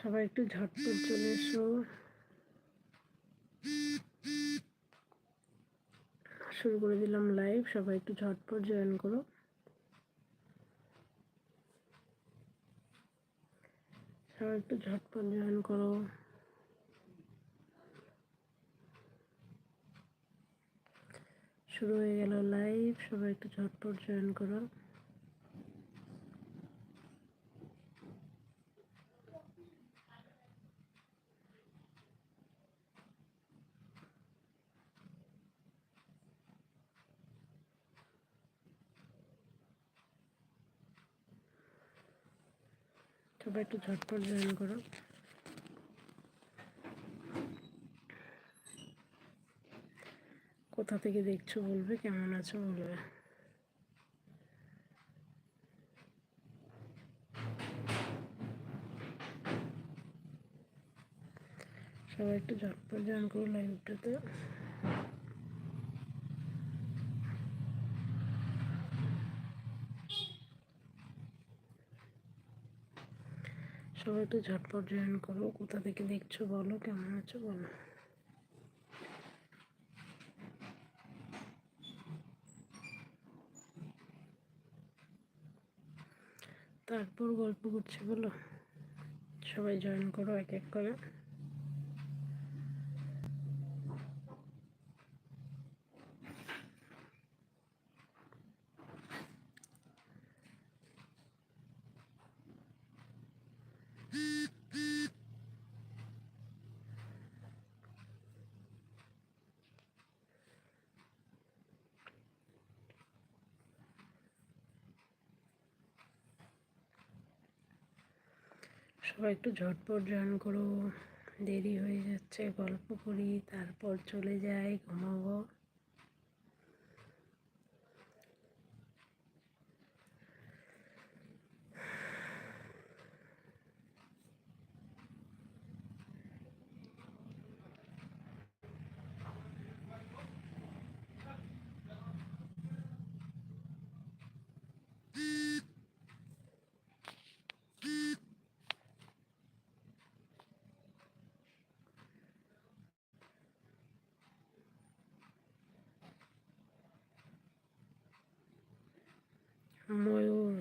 সবাই একটু ঝটপট চলে এসো। শুরু করে দিলাম লাইভ সবাই একটু ঝটপট জয়েন করো। সবাই একটু ঝটপট জয়েন করো। শুরু হয়ে গেল লাইভ সবাই একটু ঝটপট জয়েন করো। সবাই একটু ঝটপট জয়েন করো। কোথা থেকে দেখছ বলবে, কেমন আছো বলবে। সবাই একটু ঝটপট জয়েন করো লাইভটাতে। সবাই একটু ঝটপট জয়েন করো। কোথা থেকে দেখছ বলো, কেমন আছো বলো। তারপর গল্প করছে বলো। সবাই জয়েন করো এক এক করে। সবাই একটু ঝটপট জয়েন করো। দেরি হয়ে যাচ্ছে গল্প করি তারপর চলে যাই ঘুমাবো ময়ূর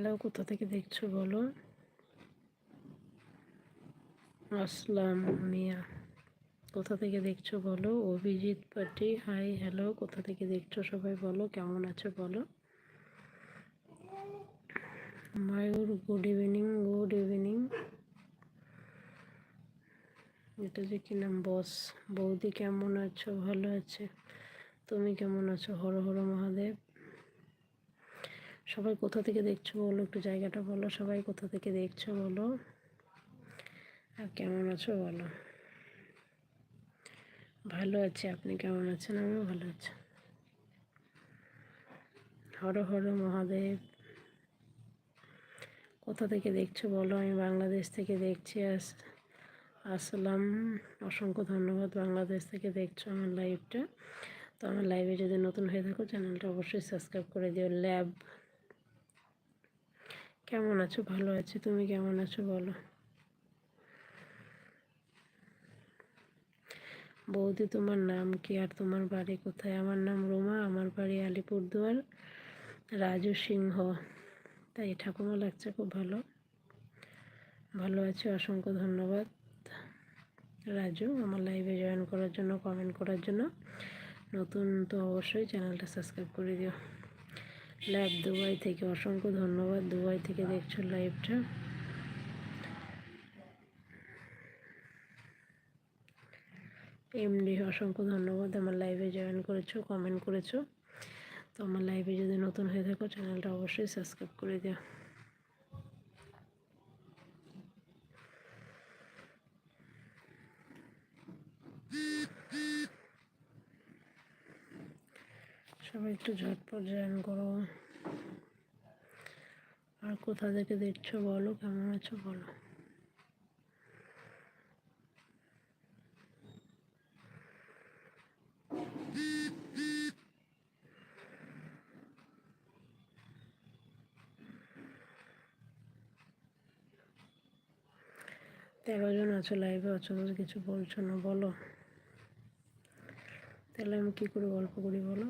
হ্যালো, কোথা থেকে দেখছ বলো? আসলাম মিয়া। কোথা থেকে দেখছ বলো? অভিজিৎ পাটি হাই হ্যালো কোথা থেকে দেখছ সবাই বলো, কেমন আছো বলো? Mayur good evening good evening এটা যে কি নাম বস বৌদি কেমন আছো? ভালো আছে? তুমি কেমন আছো? হর হর মহাদেব। সবাই কোথা থেকে দেখছ বলো, একটু জায়গাটা বলো, সবাই কোথা থেকে দেখছ বলো। আর কেমন আছো বলো। ভালো আছি, আপনি কেমন আছেন? আমিও ভালো আছি। হর হর মহাদেব। কোথা থেকে দেখছ বলো? আমি বাংলাদেশ থেকে দেখছি, আস, আসলাম। অসংখ্য ধন্যবাদ বাংলাদেশ থেকে দেখছ আমার লাইভটা তো আমার লাইভে যদি নতুন হয়ে থাকো চ্যানেলটা অবশ্যই সাবস্ক্রাইব করে দিও। ল্যাব কেমন আছো? ভালো আছি। তুমি কেমন আছো বলো? বৌদি, তোমার নাম কি? আর তোমার বাড়ি কোথায়? আমার নাম রোমা, আমার বাড়ি আলিপুরদুয়ার, রাজু সিংহ। তাই ঠাকুমা লাগছে খুব ভালো। ভালো আছে? অসংখ্য ধন্যবাদ। রাজু, আমার লাইভে জয়েন করার জন্য কমেন্ট করার জন্য, নতুন তো অবশ্যই চ্যানেলটা সাবস্ক্রাইব করে দিও। লাইভ দুবাই থেকে অসংখ্য ধন্যবাদ। দুবাই থেকে দেখছ লাইভটা এমডি অসংখ্য ধন্যবাদ। আমার লাইভে জয়েন করেছ কমেন্ট করেছ। তো আমার লাইভে যদি নতুন হয়ে থাকো চ্যানেলটা অবশ্যই সাবস্ক্রাইব করে দিও। সবাই একটু ঝটপট জয়েন করো। আর কোথা থেকে দেখছ বলো, কেমন আছো বলো। তেরো জন আছো লাইভে বলে কিছু বলছো না, বলো। তাহলে আমি কী করে গল্প করি বলো?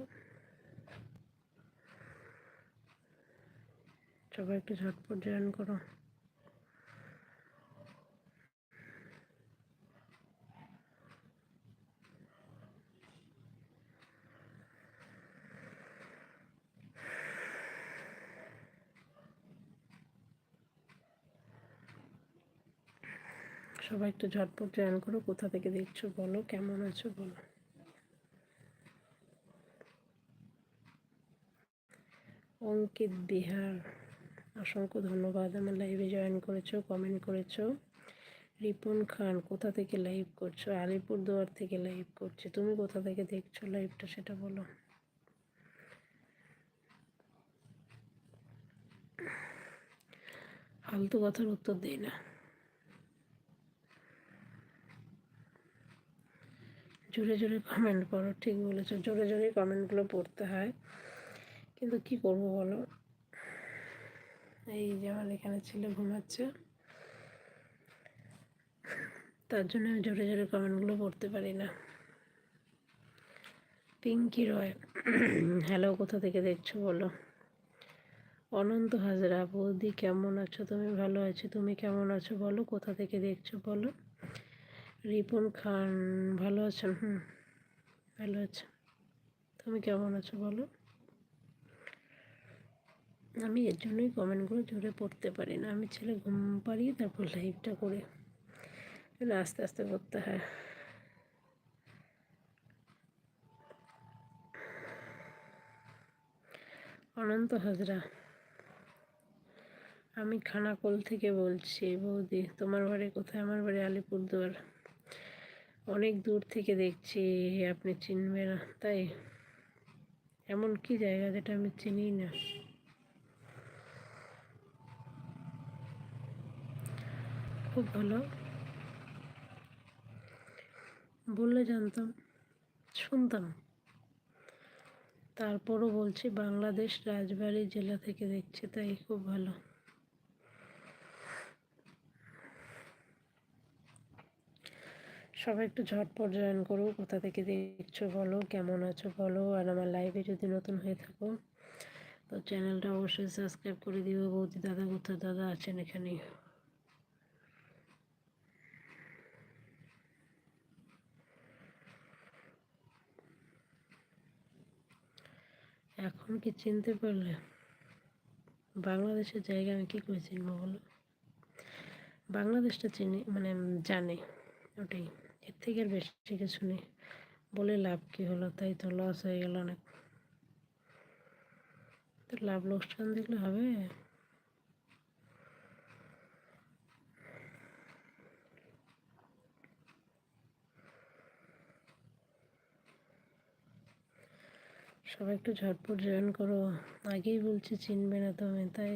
সবাই একটু ঝটপট জয়েন করো। সবাই একটু ঝটপট জয়েন করো, কোথা থেকে দেখছ বলো, কেমন আছো বলো। অঙ্কিত বিহার। অসংখ্য ধন্যবাদ। আমার লাইভে জয়েন করেছ কমেন্ট করেছ। রিপন খান, কোথা থেকে লাইভ করছ? আলিপুরদুয়ার থেকে লাইভ করছে। তুমি কোথা থেকে দেখছ লাইভটা সেটা বলো। ফালতু কথার উত্তর দেই না। জোরে জোরে কমেন্ট করো, ঠিক বলেছ। জোরে জোরে কমেন্টগুলো পড়তে হয়। কিন্তু কি করব বলো? এই যে আমার এখানে ছেলে ঘুমাচ্ছে। তার জন্য আমি জোরে জোরে কমেন্টগুলো পড়তে পারি না। পিঙ্কি রয়, হ্যালো, কোথা থেকে দেখছ বলো? অনন্ত হাজরা, বৌদি কেমন আছো? তুমি ভালো আছো? তুমি কেমন আছো বলো? কোথা থেকে দেখছ বলো? রিপন খান, ভালো আছেন? হুম, ভালো আছে তুমি কেমন আছো বলো? আমি এর জন্যই কমেন্টগুলো জোরে পড়তে পারি না। আমি ছেলে ঘুম পাড়িয়ে তারপর লাইভটা করে। আস্তে আস্তে করতে হয়। অনন্ত হাজরা, আমি খানাকোল থেকে বলছি, বৌদি, তোমার বাড়ি কোথায়? আমার বাড়ি আলিপুরদুয়ার। অনেক দূর থেকে দেখছি, আপনি চিনবে না। তাই, এমন কি জায়গা যেটা আমি চিনি না? খুব ভালো। বললে জানতাম, শুনতাম। তারপরও বলছি, বাংলাদেশ রাজবাড়ি জেলা থেকে দেখছি, তাই খুব ভালো। সবাই একটু ঝটপট জয়েন করো, কোথা থেকে দেখছ বলো, কেমন আছো বলো, আর আমার লাইভে যদি নতুন হয়ে থাকো, তো চ্যানেলটা অবশ্যই সাবস্ক্রাইব করে দিও। বৌদি দাদা কোথায় দাদা আছেন এখানে এখন কি চিনতে পারলে? বাংলাদেশের জায়গা আমি কী করে চিনবো বলো? বাংলাদেশটা চিনি মানে জানে, ওটাই। এর থেকে আর বেশি কিছু নেই। বলে লাভ কী হলো? তাই তো লস হয়ে গেল অনেক। তো লাভ লোকসান দেখলে হবে? সবাই একটু ঝটপট জয়েন করো। আগেই বলছি চিনবে না তুমি, তাই।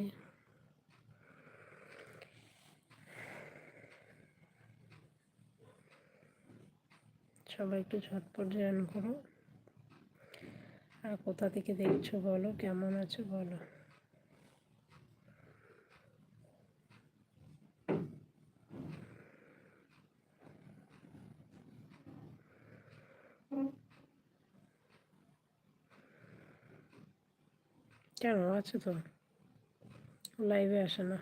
সবাই একটু ঝটপট জয়েন করো। আর কোথা থেকে দেখছ বলো, কেমন আছো বলো কেন আছে তো? লাইভে আসে না।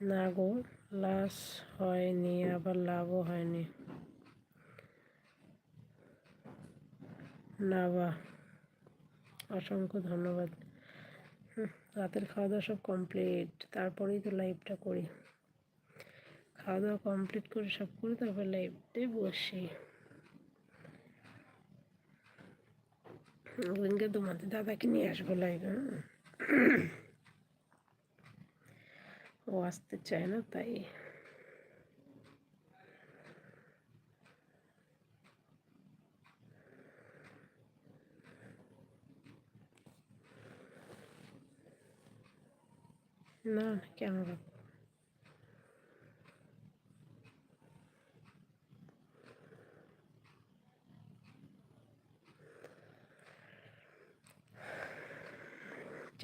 না গো লাস হয়নি, আবার লাভও হয়নি। না বা, অসংখ্য ধন্যবাদ। রাতের খাওয়া দাওয়া সব কমপ্লিট তারপরেই তো লাইভটা করি। খাওয়া দাওয়া কমপ্লিট করে সব করি, তারপর লাইভটাই বসি। ওদিনকে তোমাদের দাদাকে নিয়ে আসব লাইভে ও আসতে চায় না তাই না কেন রাখব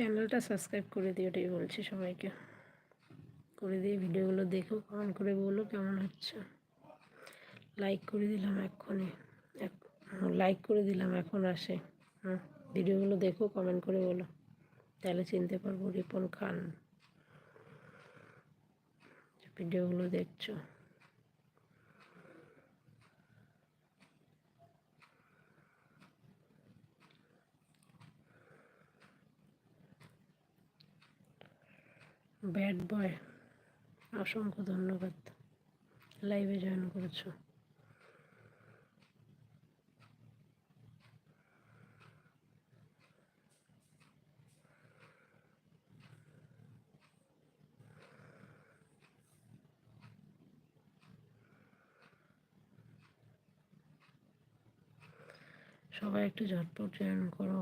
চ্যানেলটা সাবস্ক্রাইব করে দিও, এটাই বলছি সবাইকে। করে দিয়ে ভিডিওগুলো দেখো, কমেন্ট করে বলো কেমন হচ্ছে। লাইক করে দিলাম এক্ষুনি। লাইক করে দিলাম এখন আসে। হুম, ভিডিওগুলো দেখো, কমেন্ট করে বলো। তাহলে চিনতে পারব রিপন খান। ভিডিওগুলো দেখছ। ব্যাড বয় অসংখ্য ধন্যবাদ। লাইভে জয়েন করেছ। সবাই একটু ঝটপট জয়েন করো।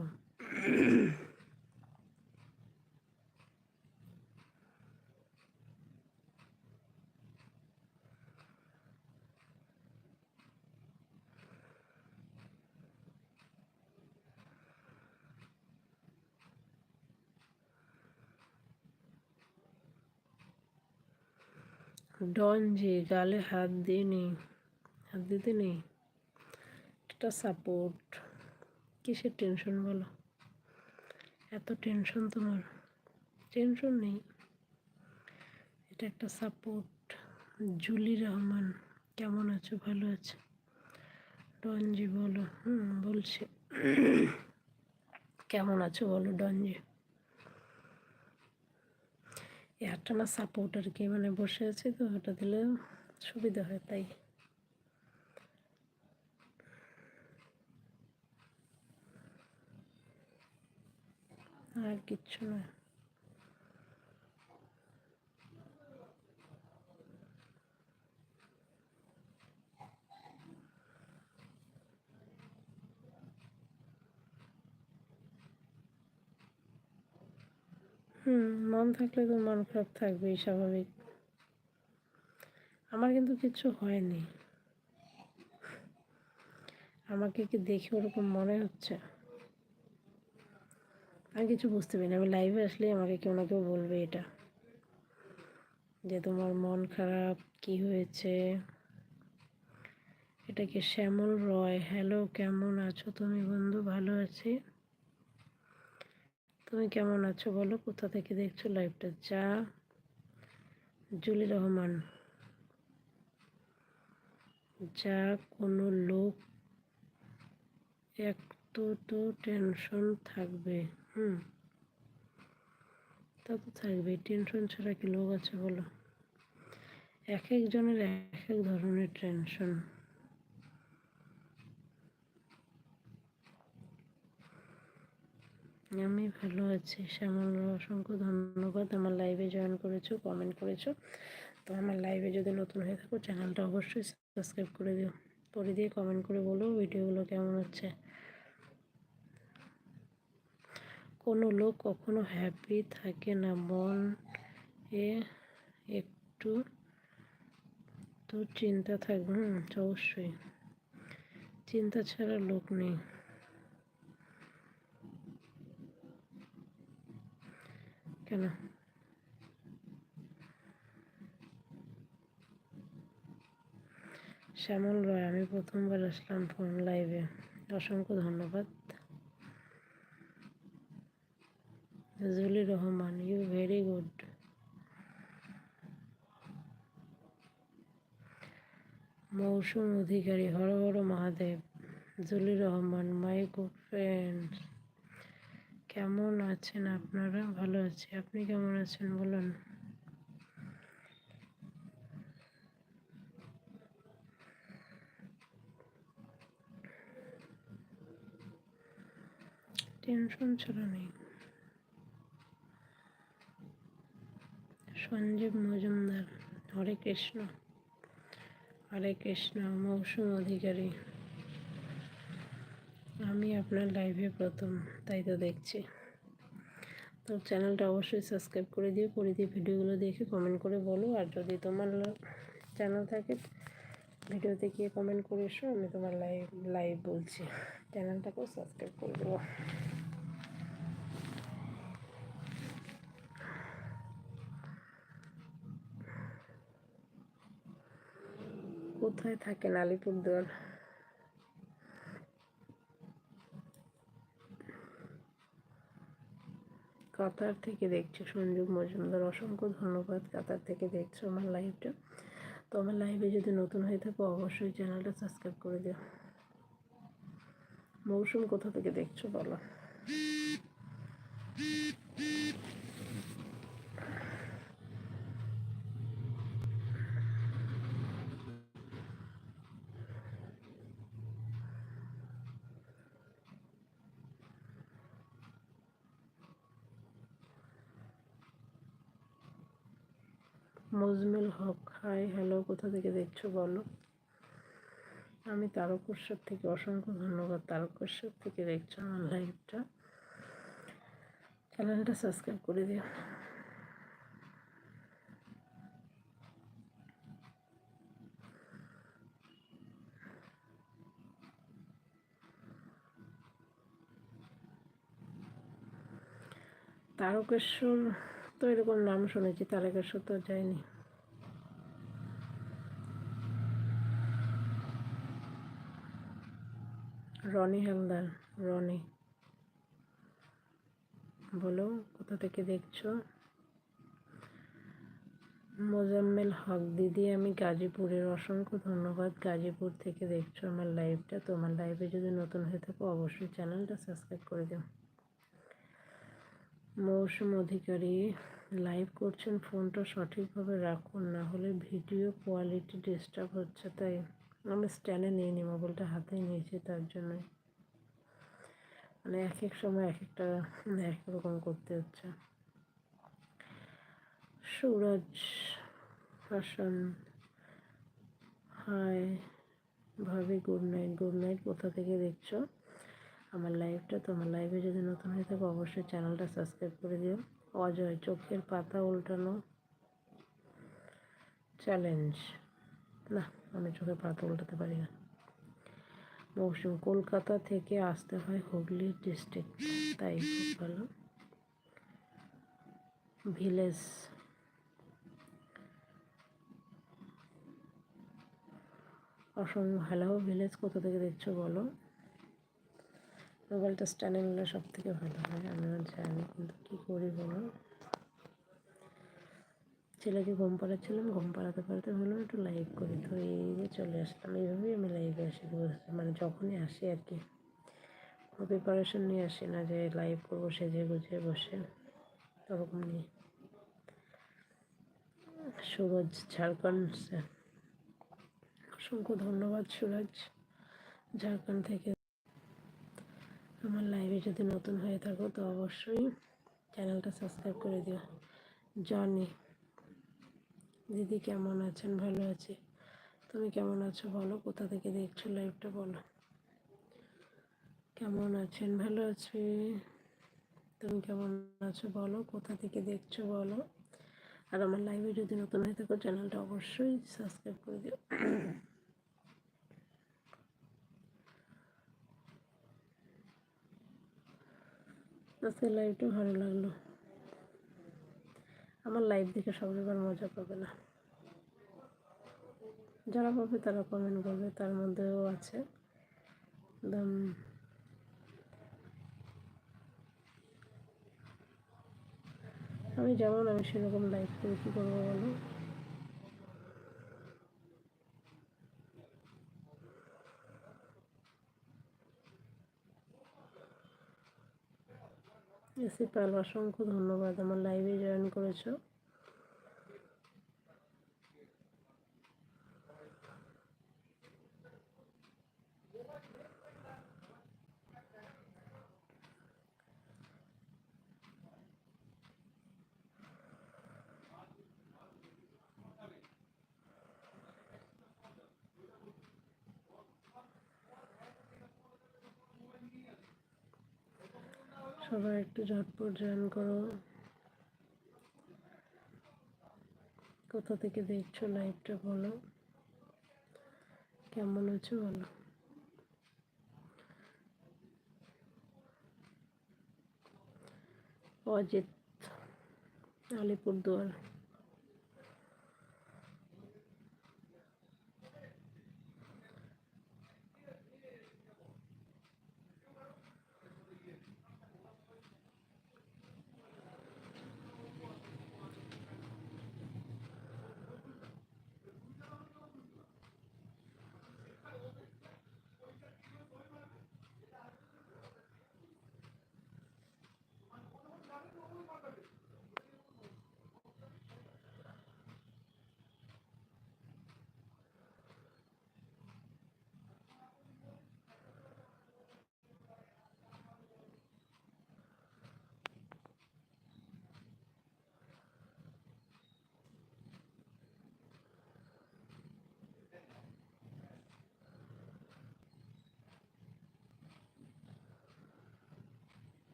ডন জি গালে হাত দিয়ে নেই হাত দিতে নেই একটা সাপোর্ট কিসের টেনশন বলো? এত টেনশন তোমার। টেনশন নেই। এটা একটা সাপোর্ট জুলি রহমান, কেমন আছো? ভালো আছো? ডনজি বলো। হুম, বলছি। কেমন আছো বলো ডনজি একটা না সাপোর্ট আর কি মানে বসে আছে তো ওটা দিলে সুবিধা হয় তাই। আর কিচ্ছু না হুম মন থাকলে তো মন খারাপ থাকবেই, স্বাভাবিক। আমার কিন্তু কিছু হয়নি। আমাকে কি দেখে ওরকম মনে হচ্ছে? আমি কিছু বুঝতে পারি না। আমি লাইভে আসলে আমাকে কেউ না কেউ বলবে এটা। যে তোমার মন খারাপ, কি হয়েছে? এটা কি শ্যামল রয়? হ্যালো কেমন আছো তুমি বন্ধু? ভালো আছি। তুমি কেমন আছো বলো? কোথা থেকে দেখছ লাইভটা যা জুলি রহমান। যা কোনো লোক একটু তো টেনশন থাকবে, হুম? তা তো থাকবে টেনশন ছাড়া কি লোক আছে বলো? এক একজনের এক এক ধরনের টেনশন আমি ভালো আছি। শ্যামল অসংখ্য ধন্যবাদ। আমার লাইভে জয়েন করেছ কমেন্ট করেছ। তো আমার লাইভে যদি নতুন হয়ে থাকো চ্যানেলটা অবশ্যই সাবস্ক্রাইব করে দিও। করে দিয়ে কমেন্ট করে বলো ভিডিওগুলো কেমন হচ্ছে। কোনো লোক কখনো হ্যাপি থাকে না, মন এ একটু তো চিন্তা থাকবে। হুম, অবশ্যই। চিন্তা ছাড়া লোক নেই। কেন? শ্যামল রয়, আমি প্রথমবার আসলাম ফোন লাইভে। অসংখ্য ধন্যবাদ। Julie Rahman you very good Mousum Adhikari Har Har Mahadev Julie Rahman my good friend কেমন আছেন আপনারা? ভালো আছি। আপনি কেমন আছেন বলুন? টেনশন ছাড়া নেই। সঞ্জীব মজুমদার। হরে কৃষ্ণ। হরে কৃষ্ণ, মৌসুম অধিকারী। আমি আপনার লাইভে প্রথম, তাই তো দেখছি। তো চ্যানেলটা অবশ্যই সাবস্ক্রাইব করে দিও দিয়ে ভিডিওগুলো দেখে কমেন্ট করে বলো। আর যদি তোমার চ্যানেল থাকে, ভিডিওতে গিয়ে কমেন্ট করে এসো, আমি তোমার লাইভ লাইভ বলছি। চ্যানেলটাকেও সাবস্ক্রাইব করে দেবো। কোথায় থাকেন আলিপুরদুয়ার? কাতার থেকে দেখছ সঞ্জুক মজুমদার, অসংখ্য ধন্যবাদ কাতার থেকে দেখছ আমার লাইভটা তো আমার লাইভে যদি নতুন হয়ে থাকো, অবশ্যই চ্যানেলটা সাবস্ক্রাইব করে দিও। মৌসুম কোথা থেকে দেখছ বলো? মজমিল হক, হাই হ্যালো, কোথা থেকে দেখছ বলো? আমি তারকেশ্বর থেকে, অসংখ্য ধন্যবাদ তারকেশ্বর থেকে দেখছ আমার লাইভটা চ্যানেলটা সাবস্ক্রাইব করে দিও। তারকেশ্বর তো এরকম নাম শুনেছি তারকেশ্বর তো যায়নি। রনি হালদার, রনি। বলো, কোথা থেকে দেখছ? মোজাম্মেল হক, দিদি, আমি গাজীপুরের। অসংখ্য ধন্যবাদ গাজীপুর থেকে দেখছ আমার লাইভটা তোমার লাইভে যদি নতুন হয়ে থাকো, অবশ্যই চ্যানেলটা সাবস্ক্রাইব করে দিও। মৌসুম অধিকারী লাইভ করছেন, ফোনটা সঠিকভাবে রাখুন, না হলে ভিডিও কোয়ালিটি ডিস্টার্ব হচ্ছে, তাই আমি স্ট্যান্ডে নিয়ে নিই মোবাইলটা হাতে নিয়েছি তার জন্য মানে এক এক সময় এক একটা, এক রকম করতে হচ্ছে। সুরজ হাসান হাই ভাবি গুড নাইট গুড নাইট কোথা থেকে দেখছ? আমার লাইভটা তোমার লাইভে যদি নতুন হয়ে থাকে, অবশ্যই চ্যানেলটা সাবস্ক্রাইব করে দিও। অজয়, চোখের পাতা উল্টানো চ্যালেঞ্জ না, আমি চোখের পাতা উল্টাতে পারি না। মৌসুম কলকাতা থেকে আসতে হয় হুগলি ডিস্ট্রিক্ট তাই খুব ভালো। ভিলেজ অসম হ্যালো ভিলেজ কোথা থেকে দেখছ বলো? মোবাইলটা স্ট্যান্ডে নিলে সব থেকে ভালো হয় আমিও জানি কিন্তু কী করি বলো। ছেলেকে ঘুম পাড়াচ্ছিলাম, ঘুম পাড়াতে পাড়াতে ভাবলাম একটু লাইভ করি, তো এই যে চলে আসলাম। এইভাবেই আমি লাইভে আসি মানে যখনই আসি আর কি। কোনো প্রিপারেশন নিয়ে আসি না যে লাইভ করব, সেজে গুজে বসে ওরকম নিয়ে সুরজ ঝাড়খণ্ড অসংখ্য ধন্যবাদ সুরজ ঝাড়খণ্ড থেকে। আমার লাইভে যদি নতুন হয়ে থাকো, তো অবশ্যই চ্যানেলটা সাবস্ক্রাইব করে দিও। জনি দিদি কেমন আছেন? ভালো আছি। তুমি কেমন আছো বলো? কোথা থেকে দেখছ লাইভটা বলো? কেমন আছেন? ভালো আছি। তুমি কেমন আছো বলো? কোথা থেকে দেখছ বলো? আর আমার লাইভে যদি নতুন হয়ে থাকো চ্যানেলটা অবশ্যই সাবস্ক্রাইব করে দিও। আজকে লাইভটা ভালো লাগল। আমার লাইভ দেখে সবাই মজা পাবে না। যারা পাবে তারা কমেন্ট করবে, তার মধ্যেও আছে। একদম আমি যেমন আমি সেরকম লাইভ করে কী করব বলো? এসি পাল অসংখ্য ধন্যবাদ। আমার লাইভে জয়েন করেছ। সবাই একটু ঝটপট জয়েন করো। কোথা থেকে দেখছ লাইভটা বলো। কেমন আছো বলো। অজিত, আলিপুরদুয়ার।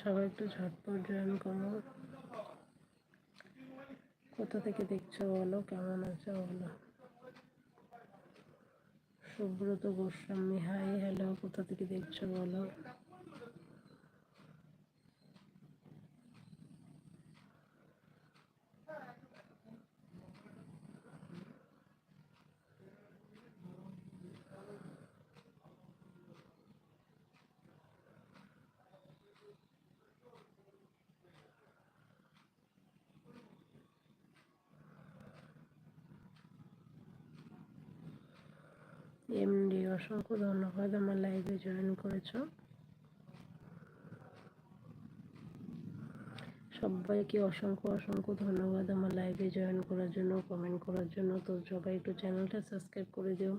সবাই একটু ঝটপট জয়েন করো। কোথা থেকে দেখছ বলো? কেমন আছো বলো? সুব্রত গোস্বামী হাই হ্যালো কোথা থেকে দেখছ বলো? এমডি অসংখ্য ধন্যবাদ আমার লাইভে জয়েন করেছ। সবাইকে অসংখ্য অসংখ্য ধন্যবাদ আমার লাইভে জয়েন করার জন্য কমেন্ট করার জন্য। তো সবাই একটু চ্যানেলটা সাবস্ক্রাইব করে দিও,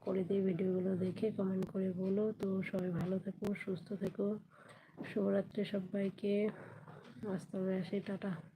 করে দিয়ে ভিডিওগুলো দেখে কমেন্ট করে বলো। তো সবাই ভালো থেকো, সুস্থ থেকো। শুভরাত্রি সবাইকে। আসতে আসি, টাটা।